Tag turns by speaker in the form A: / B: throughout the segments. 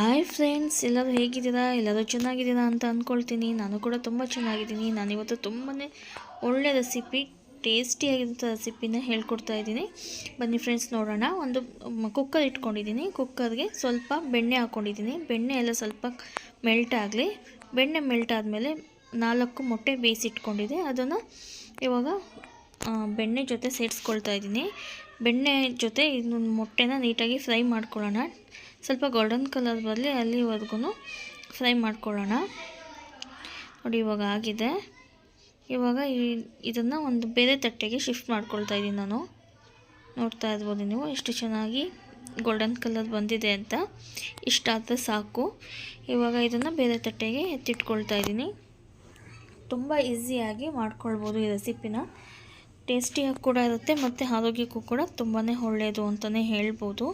A: Hi friends ಎಲ್ಲರೂ ಹೇಗಿದ್ದೀರಾ? ಎಲ್ಲರೂ ಚೆನ್ನಾಗಿದ್ದೀರಾ ಅಂತ ಅಂದ್ಕೊಳ್ತೀನಿ ನಾನು ಕೂಡ ತುಂಬ ಚೆನ್ನಾಗಿದ್ದೀನಿ. ನಾನಿವತ್ತು ತುಂಬಾ ಒಳ್ಳೆ ರೆಸಿಪಿ ಟೇಸ್ಟಿಯಾಗಿರುವಂಥ ರೆಸಿಪಿನ ಹೇಳ್ಕೊಡ್ತಾ ಇದ್ದೀನಿ. ಬನ್ನಿ ಫ್ರೆಂಡ್ಸ್ ನೋಡೋಣ. ಒಂದು ಕುಕ್ಕರ್ ಇಟ್ಕೊಂಡಿದ್ದೀನಿ. ಕುಕ್ಕರ್ಗೆ ಸ್ವಲ್ಪ ಬೆಣ್ಣೆ ಹಾಕ್ಕೊಂಡಿದ್ದೀನಿ ಬೆಣ್ಣೆ ಎಲ್ಲ ಸ್ವಲ್ಪ ಮೆಲ್ಟ್ ಆಗಲಿ. ಬೆಣ್ಣೆ ಮೆಲ್ಟ್ ಆದಮೇಲೆ ನಾಲ್ಕು ಮೊಟ್ಟೆ ಬೇಯಿಸಿಟ್ಕೊಂಡಿದೆ ಅದನ್ನು ಇವಾಗ ಬೆಣ್ಣೆ ಜೊತೆ ಸೇರಿಸ್ಕೊಳ್ತಾ ಇದ್ದೀನಿ. ಬೆಣ್ಣೆ ಜೊತೆ ಇದೊಂದು ಮೊಟ್ಟೆನ ನೀಟಾಗಿ ಫ್ರೈ ಮಾಡ್ಕೊಳ್ಳೋಣ. ಸ್ವಲ್ಪ ಗೋಲ್ಡನ್ ಕಲರ್ ಬರಲಿ ಅಲ್ಲಿವರೆಗೂ ಫ್ರೈ ಮಾಡ್ಕೊಳ್ಳೋಣ. ನೋಡಿ, ಇವಾಗ ಆಗಿದೆ. ಇವಾಗ ಈ, ಇದನ್ನು ಒಂದು ಬೇರೆ ತಟ್ಟೆಗೆ ಶಿಫ್ಟ್ ಮಾಡ್ಕೊಳ್ತಾ ಇದ್ದೀನಿ ನಾನು. ನೋಡ್ತಾ ಇರ್ಬೋದು ನೀವು, ಎಷ್ಟು ಚೆನ್ನಾಗಿ ಗೋಲ್ಡನ್ ಕಲರ್ ಬಂದಿದೆ ಅಂತ. ಇಷ್ಟಾದರೆ ಸಾಕು. ಇವಾಗ ಇದನ್ನು ಬೇರೆ ತಟ್ಟೆಗೆ ಎತ್ತಿಟ್ಕೊಳ್ತಾ ಇದ್ದೀನಿ. ತುಂಬ ಈಸಿಯಾಗಿ ಮಾಡ್ಕೊಳ್ಬೋದು ಈ ರೆಸಿಪಿನ ಟೇಸ್ಟಿಯಾಗಿ ಕೂಡ ಇರುತ್ತೆ, ಮತ್ತು ಆರೋಗ್ಯಕ್ಕೂ ಕೂಡ ತುಂಬಾ ಒಳ್ಳೆಯದು ಅಂತಲೇ ಹೇಳ್ಬೋದು.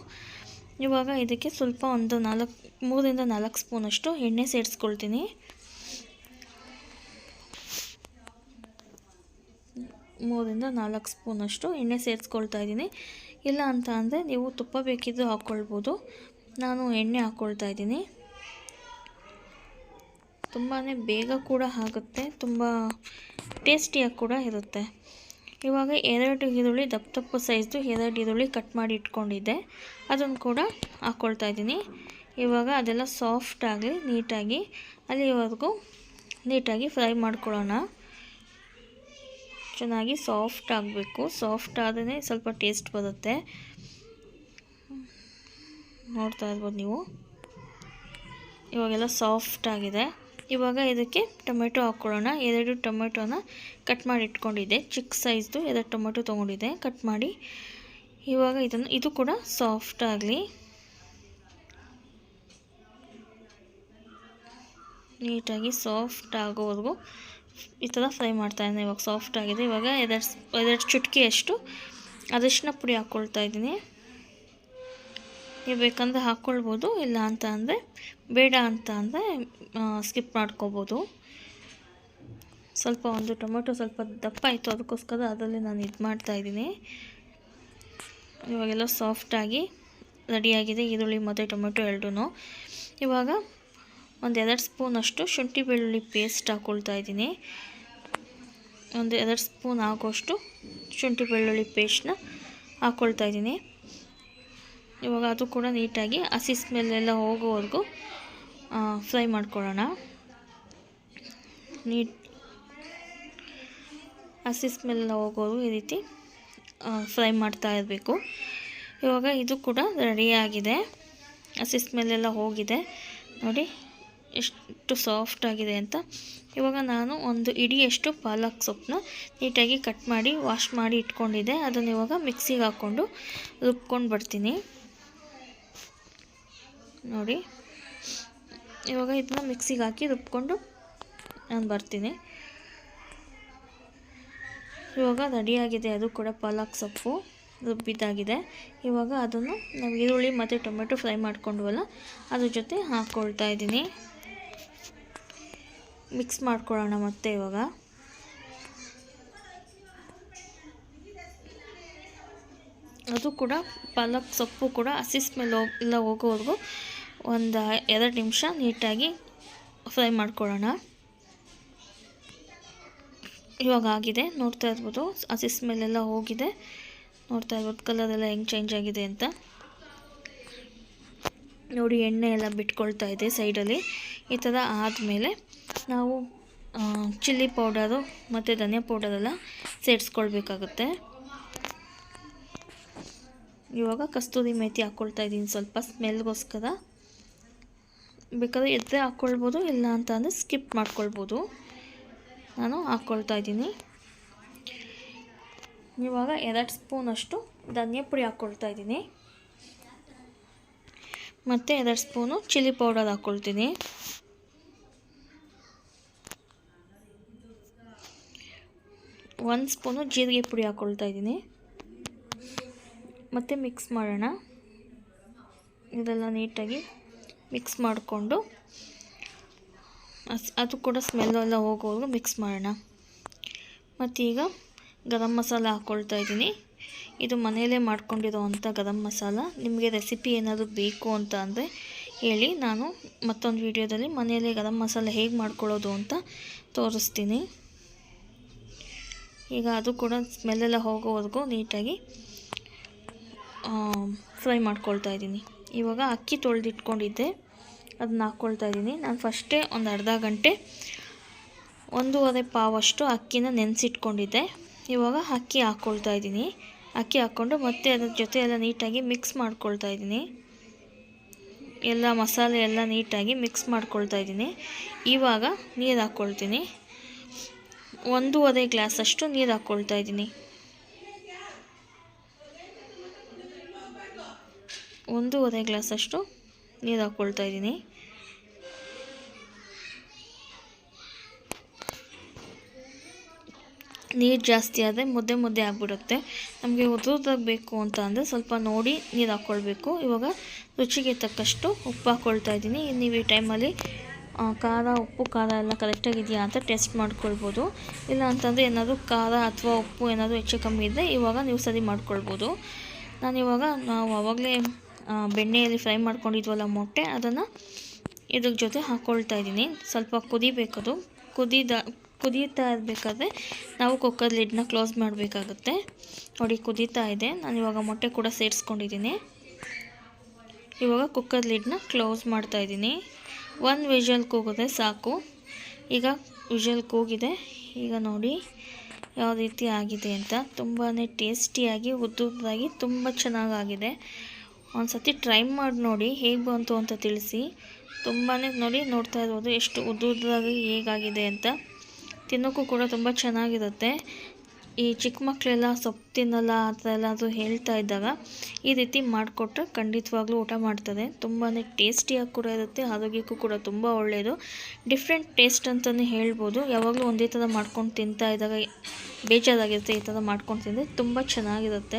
A: ಇವಾಗ ಇದಕ್ಕೆ ಸ್ವಲ್ಪ ಒಂದು ನಾಲ್ಕು, ಮೂರಿಂದ ನಾಲ್ಕು ಸ್ಪೂನಷ್ಟು ಎಣ್ಣೆ ಸೇರಿಸ್ಕೊಳ್ತೀನಿ. ಮೂರಿಂದ ನಾಲ್ಕು ಸ್ಪೂನಷ್ಟು ಎಣ್ಣೆ ಸೇರಿಸ್ಕೊಳ್ತಾ ಇದ್ದೀನಿ. ಇಲ್ಲ ಅಂತ ಅಂದರೆ ನೀವು ತುಪ್ಪ ಬೇಕಿದ್ದರೂ ಹಾಕ್ಕೊಳ್ಬೋದು. ನಾನು ಎಣ್ಣೆ ಹಾಕ್ಕೊಳ್ತಾ ಇದ್ದೀನಿ. ತುಂಬಾ ಬೇಗ ಕೂಡ ಆಗುತ್ತೆ, ತುಂಬ ಟೇಸ್ಟಿಯಾಗಿ ಕೂಡ ಇರುತ್ತೆ. ಇವಾಗ ಎರಡು ಈರುಳ್ಳಿ, ದಪ್ಪ ದಪ್ಪ ಸೈಜ್ದು ಎರಡು ಈರುಳ್ಳಿ ಕಟ್ ಮಾಡಿ ಇಟ್ಕೊಂಡಿದ್ದೆ. ಅದನ್ನು ಕೂಡ ಹಾಕ್ಕೊಳ್ತಾ ಇದ್ದೀನಿ. ಇವಾಗ ಅದೆಲ್ಲ ಸಾಫ್ಟಾಗಿ ನೀಟಾಗಿ, ಅಲ್ಲಿವರೆಗೂ ನೀಟಾಗಿ ಫ್ರೈ ಮಾಡ್ಕೊಳ್ಳೋಣ. ಚೆನ್ನಾಗಿ ಸಾಫ್ಟ್ ಆಗಬೇಕು. ಸಾಫ್ಟ್ ಆದ್ರೆ ಸ್ವಲ್ಪ ಟೇಸ್ಟ್ ಬರುತ್ತೆ. ನೋಡ್ತಾ ಇರ್ಬೋದು ನೀವು. ಇವಾಗೆಲ್ಲ ಸಾಫ್ಟ್ ಆಗಿದೆ. ಇವಾಗ ಇದಕ್ಕೆ ಟೊಮೆಟೊ ಹಾಕ್ಕೊಳ್ಳೋಣ. ಎರಡು ಟೊಮೆಟೊನ ಕಟ್ ಮಾಡಿ ಇಟ್ಕೊಂಡಿದ್ದೆ. ಚಿಕ್ಕ ಸೈಜ್ದು ಎರಡು ಟೊಮೆಟೊ ತೊಗೊಂಡಿದ್ದೆ. ಕಟ್ ಮಾಡಿ ಇವಾಗ ಇದನ್ನು, ಇದು ಕೂಡ ಸಾಫ್ಟ್ ಆಗಲಿ. ನೀಟಾಗಿ ಸಾಫ್ಟ್ ಆಗೋವರೆಗೂ ಈ ಥರ ಫ್ರೈ ಮಾಡ್ತಾ ಇದ್ದೀನಿ. ಇವಾಗ ಸಾಫ್ಟ್ ಆಗಿದೆ. ಇವಾಗ ಎರಡು ಎರಡು ಚುಟ್ಕಿಯಷ್ಟು ಅರಿಶಿನ ಪುಡಿ ಹಾಕ್ಕೊಳ್ತಾ ಇದ್ದೀನಿ. ನೀವು ಬೇಕಂದರೆ ಹಾಕ್ಕೊಳ್ಬೋದು, ಇಲ್ಲ ಅಂತ ಅಂದರೆ ಬೇಡ ಅಂತ ಅಂದರೆ ಸ್ಕಿಪ್ ಮಾಡ್ಕೋಬೋದು. ಸ್ವಲ್ಪ ಒಂದು ಟೊಮೆಟೊ ಸ್ವಲ್ಪ ದಪ್ಪ ಆಯಿತು, ಅದಕ್ಕೋಸ್ಕರ ಅದರಲ್ಲಿ ನಾನು ಇದು ಮಾಡ್ತಾಯಿದ್ದೀನಿ ಇವಾಗೆಲ್ಲ ಸಾಫ್ಟಾಗಿ ರೆಡಿಯಾಗಿದೆ ಈರುಳ್ಳಿ, ಮತ್ತು ಟೊಮೆಟೊ ಎರಡೂ ಇವಾಗ ಒಂದು ಎರಡು ಸ್ಪೂನಷ್ಟು ಶುಂಠಿ ಬೆಳ್ಳುಳ್ಳಿ ಪೇಸ್ಟ್ ಹಾಕ್ಕೊಳ್ತಾ ಇದ್ದೀನಿ. ಒಂದು ಎರಡು ಸ್ಪೂನ್ ಆಗೋಷ್ಟು ಶುಂಠಿ ಬೆಳ್ಳುಳ್ಳಿ ಪೇಸ್ಟ್ನ ಹಾಕ್ಕೊಳ್ತಾ ಇದ್ದೀನಿ. ಇವಾಗ ಅದು ಕೂಡ ನೀಟಾಗಿ ಹಸಿ ಸ್ಮೆಲ್ಲೆಲ್ಲ ಹೋಗೋವರೆಗೂ ಫ್ರೈ ಮಾಡ್ಕೊಳ್ಳೋಣ. ನೀಟ್ ಹಸಿ ಸ್ಮೆಲ್ಲ ಹೋಗೋರು ಈ ರೀತಿ ಫ್ರೈ ಮಾಡ್ತಾ ಇರಬೇಕು. ಇವಾಗ ಇದು ಕೂಡ ರೆಡಿಯಾಗಿದೆ ಹಸಿ ಸ್ಮೆಲ್ಲೆಲ್ಲ ಹೋಗಿದೆ. ನೋಡಿ, ಎಷ್ಟು ಸಾಫ್ಟ್ ಆಗಿದೆ ಅಂತ. ಇವಾಗ ನಾನು ಒಂದು ಇಡಿಯಷ್ಟು ಪಾಲಕ್ ಸೊಪ್ಪನ್ನ ನೀಟಾಗಿ ಕಟ್ ಮಾಡಿ ವಾಶ್ ಮಾಡಿ ಇಟ್ಕೊಂಡಿದ್ದೆ. ಅದನ್ನು ಇವಾಗ ಮಿಕ್ಸಿಗೆ ಹಾಕ್ಕೊಂಡು ರುಬ್ಕೊಂಡು ಬರ್ತೀನಿ. ನೋಡಿ. ಇವಾಗ ಇದನ್ನ ಮಿಕ್ಸಿಗೆ ಹಾಕಿ ರುಬ್ಕೊಂಡು ನಾನು ಬರ್ತೀನಿ. ಇವಾಗ ರೆಡಿಯಾಗಿದೆ ಅದು ಕೂಡ ಪಾಲಕ್ ಸೊಪ್ಪು ರುಬ್ಬಿದ್ದಾಗಿದೆ. ಇವಾಗ ಅದನ್ನು ನಾವು ಈರುಳ್ಳಿ ಮತ್ತು ಟೊಮೆಟೊ ಫ್ರೈ ಮಾಡ್ಕೊಂಡ್ವಲ್ಲ, ಅದ್ರ ಜೊತೆ ಹಾಕ್ಕೊಳ್ತಾ ಇದ್ದೀನಿ. ಮಿಕ್ಸ್ ಮಾಡ್ಕೊಳ್ಳೋಣ ಮತ್ತೆ ಇವಾಗ. ಅದು ಕೂಡ ಪಾಲಕ್ ಸೊಪ್ಪು ಕೂಡ ಹಸಿ ಸ್ಮೆಲ್ ಹೋಗಿ ಇಲ್ಲ ಹೋಗೋವರೆಗೂ ಒಂದು ಎರಡು ನಿಮಿಷ ನೀಟಾಗಿ ಫ್ರೈ ಮಾಡ್ಕೊಳ್ಳೋಣ. ಇವಾಗ ಆಗಿದೆ, ನೋಡ್ತಾ ಇರ್ಬೋದು. ಹಸಿ ಸ್ಮೆಲ್ಲೆಲ್ಲ ಹೋಗಿದೆ. ನೋಡ್ತಾ ಇರ್ಬೋದು ಕಲರ್ ಎಲ್ಲ ಹೆಂಗೆ ಚೇಂಜ್ ಆಗಿದೆ ಅಂತ. ನೋಡಿ, ಎಣ್ಣೆ ಎಲ್ಲ ಬಿಟ್ಕೊಳ್ತಾ ಇದೆ ಸೈಡಲ್ಲಿ. ಈ ಥರ ಆದಮೇಲೆ ನಾವು ಚಿಲ್ಲಿ ಪೌಡರು ಮತ್ತು ಧನಿಯಾ ಪೌಡರೆಲ್ಲ ಸೇರಿಸ್ಕೊಳ್ಬೇಕಾಗುತ್ತೆ. ಇವಾಗ ಕಸ್ತೂರಿ ಮೇಥಿ ಹಾಕ್ಕೊಳ್ತಾ ಇದ್ದೀನಿ ಸ್ವಲ್ಪ ಸ್ಮೆಲ್ಗೋಸ್ಕರ. ಬೇಕಾದ್ರೆ ಎದ್ದರೆ ಹಾಕ್ಕೊಳ್ಬೋದು, ಇಲ್ಲ ಅಂತ ಅಂದರೆ ಸ್ಕಿಪ್ ಮಾಡ್ಕೊಳ್ಬೋದು. ನಾನು ಹಾಕ್ಕೊಳ್ತಾ ಇದ್ದೀನಿ. ಇವಾಗ ಎರಡು ಸ್ಪೂನಷ್ಟು ಧನಿಯ ಪುಡಿ ಹಾಕ್ಕೊಳ್ತಾ ಇದ್ದೀನಿ. ಮತ್ತು ಎರಡು ಸ್ಪೂನು ಚಿಲ್ಲಿ ಪೌಡರ್ ಹಾಕ್ಕೊಳ್ತೀನಿ ಒಂದು ಸ್ಪೂನು ಜೀರಿಗೆ ಪುಡಿ ಹಾಕ್ಕೊಳ್ತಾ ಇದ್ದೀನಿ. ಮತ್ತು ಮಿಕ್ಸ್ ಮಾಡೋಣ. ಇದೆಲ್ಲ ನೀಟಾಗಿ ಮಿಕ್ಸ್ ಮಾಡಿಕೊಂಡು ಅದು ಕೂಡ ಸ್ಮೆಲ್ಲೆಲ್ಲ ಹೋಗೋವರೆಗೂ ಮಿಕ್ಸ್ ಮಾಡೋಣ. ಮತ್ತೀಗ ಗರಂ ಮಸಾಲ ಹಾಕ್ಕೊಳ್ತಾ ಇದ್ದೀನಿ. ಇದು ಮನೆಯಲ್ಲೇ ಮಾಡ್ಕೊಂಡಿರೋವಂಥ ಗರಂ ಮಸಾಲ. ನಿಮಗೆ ರೆಸಿಪಿ ಏನಾದರೂ ಬೇಕು ಅಂತ ಅಂದರೆ ಹೇಳಿ, ನಾನು ಮತ್ತೊಂದು ವಿಡಿಯೋದಲ್ಲಿ ಮನೆಯಲ್ಲೇ ಗರಂ ಮಸಾಲ ಹೇಗೆ ಮಾಡ್ಕೊಳ್ಳೋದು ಅಂತ ತೋರಿಸ್ತೀನಿ. ಈಗ ಅದು ಕೂಡ ಸ್ಮೆಲ್ಲೆಲ್ಲ ಹೋಗೋವರೆಗೂ ನೀಟಾಗಿ ಫ್ರೈ ಮಾಡ್ಕೊಳ್ತಾ ಇದ್ದೀನಿ. ಇವಾಗ ಅಕ್ಕಿ ತೊಳೆದಿಟ್ಕೊಂಡಿದ್ದೆ. ಅದನ್ನ ಹಾಕ್ಕೊಳ್ತಾ ಇದ್ದೀನಿ. ನಾನು ಫಸ್ಟೇ ಒಂದು ಅರ್ಧ ಗಂಟೆ ಒಂದೂವರೆ ಪಾವಷ್ಟು ಅಕ್ಕಿನ ನೆನೆಸಿಟ್ಕೊಂಡಿದ್ದೆ. ಇವಾಗ ಅಕ್ಕಿ ಹಾಕ್ಕೊಳ್ತಾ ಇದ್ದೀನಿ. ಅಕ್ಕಿ ಹಾಕ್ಕೊಂಡು ಮತ್ತೆ ಅದ್ರ ಜೊತೆ ಎಲ್ಲ ನೀಟಾಗಿ ಮಿಕ್ಸ್ ಮಾಡ್ಕೊಳ್ತಾ ಇದ್ದೀನಿ. ಎಲ್ಲ ಮಸಾಲೆ ಎಲ್ಲ ನೀಟಾಗಿ ಮಿಕ್ಸ್ ಮಾಡ್ಕೊಳ್ತಾ ಇದ್ದೀನಿ. ಇವಾಗ ನೀರು ಹಾಕ್ಕೊಳ್ತೀನಿ. ಒಂದೂವರೆ ಗ್ಲಾಸಷ್ಟು ನೀರು ಹಾಕ್ಕೊಳ್ತಾ ಇದ್ದೀನಿ. ಒಂದೂವರೆ ಗ್ಲಾಸಷ್ಟು ನೀರು ಹಾಕ್ಕೊಳ್ತಾ ಇದ್ದೀನಿ. ನೀರು ಜಾಸ್ತಿ ಆದರೆ ಮುದ್ದೆ ಮುದ್ದೆ ಆಗಿಬಿಡುತ್ತೆ. ನಮಗೆ ಉದುರ್ದಾಗ ಬೇಕು ಅಂತ ಅಂದರೆ ಸ್ವಲ್ಪ ನೋಡಿ ನೀರು ಹಾಕ್ಕೊಳ್ಬೇಕು. ಇವಾಗ ರುಚಿಗೆ ತಕ್ಕಷ್ಟು ಉಪ್ಪು ಹಾಕ್ಕೊಳ್ತಾ ಇದ್ದೀನಿ. ನೀವು ಈ ಟೈಮಲ್ಲಿ ಖಾರ, ಉಪ್ಪು, ಖಾರ ಎಲ್ಲ ಕರೆಕ್ಟಾಗಿದೆಯಾ ಅಂತ ಟೆಸ್ಟ್ ಮಾಡ್ಕೊಳ್ಬೋದು. ಇಲ್ಲ ಅಂತಂದರೆ ಏನಾದರೂ ಖಾರ ಅಥವಾ ಉಪ್ಪು ಏನಾದರೂ ಹೆಚ್ಚು ಕಮ್ಮಿ ಇದ್ದರೆ ಇವಾಗ ನೀವು ಸರಿ ಮಾಡ್ಕೊಳ್ಬೋದು. ನಾನಿವಾಗ ನಾವು ಆವಾಗಲೇ ಬೆಣ್ಣೆಯಲ್ಲಿ ಫ್ರೈ ಮಾಡ್ಕೊಂಡಿದ್ವಲ್ಲ ಮೊಟ್ಟೆ, ಅದನ್ನು ಇದ್ರ ಜೊತೆ ಹಾಕ್ಕೊಳ್ತಾ ಇದ್ದೀನಿ. ಸ್ವಲ್ಪ ಕುದಿಬೇಕದು. ಕುದಿದ, ಕುದೀತಾ ಇರಬೇಕಾದ್ರೆ ನಾವು ಕುಕ್ಕರ್ ಲಿಡ್ನ ಕ್ಲೋಸ್ ಮಾಡಬೇಕಾಗುತ್ತೆ. ನೋಡಿ, ಕುದೀತಾ ಇದೆ. ನಾನು ಇವಾಗ ಮೊಟ್ಟೆ ಕೂಡ ಸೇರಿಸ್ಕೊಂಡಿದ್ದೀನಿ. ಇವಾಗ ಕುಕ್ಕರ್ ಲಿಡ್ನ ಕ್ಲೋಸ್ ಮಾಡ್ತಾ ಇದ್ದೀನಿ. ಒಂದು ವಿಷಲ್ ಕೂಗಿದ್ರೆ ಸಾಕು. ಈಗ ವಿಷಲ್ ಕೂಗಿದೆ. ಈಗ ನೋಡಿ ಯಾವ ರೀತಿ ಆಗಿದೆ ಅಂತ. ತುಂಬಾ ಟೇಸ್ಟಿಯಾಗಿ ಉದ್ದುದ್ದಾಗಿ, ತುಂಬ ಚೆನ್ನಾಗಾಗಿದೆ. ಒಂದು ಸತಿ ಟ್ರೈ ಮಾಡಿ ನೋಡಿ ಹೇಗೆ ಬಂತು ಅಂತ ತಿಳಿಸಿ. ತುಂಬಾ ನೋಡಿ ನೋಡ್ತಾ ಇರ್ಬೋದು ಎಷ್ಟು ಉದ್ದುದ್ದಾಗಿ ಹೇಗಾಗಿದೆ ಅಂತ. ತಿನ್ನೋಕ್ಕೂ ಕೂಡ ತುಂಬ ಚೆನ್ನಾಗಿರುತ್ತೆ. ಈ ಚಿಕ್ಕ ಮಕ್ಕಳೆಲ್ಲ ಸೊಪ್ಪು ತಿನ್ನಲ್ಲ ಆ ಥರ ಎಲ್ಲಾದರೂ ಹೇಳ್ತಾ ಇದ್ದಾಗ ಈ ರೀತಿ ಮಾಡಿಕೊಟ್ರೆ ಖಂಡಿತವಾಗ್ಲೂ ಊಟ ಮಾಡ್ತಾರೆ ತುಂಬಾ ಟೇಸ್ಟಿಯಾಗಿ ಕೂಡ ಇರುತ್ತೆ, ಆರೋಗ್ಯಕ್ಕೂ ಕೂಡ ತುಂಬ ಒಳ್ಳೆಯದು ಡಿಫ್ರೆಂಟ್ ಟೇಸ್ಟ್ ಅಂತಲೇ ಹೇಳ್ಬೋದು. ಯಾವಾಗಲೂ ಒಂದೇ ಥರ ಮಾಡ್ಕೊಂಡು ತಿಂತಾ ಇದ್ದಾಗ, ಬೇಜಾರಾಗಿರುತ್ತೆ ಈ ಥರ ಮಾಡ್ಕೊಂಡು ತಿಂದರೆ ತುಂಬ ಚೆನ್ನಾಗಿರುತ್ತೆ.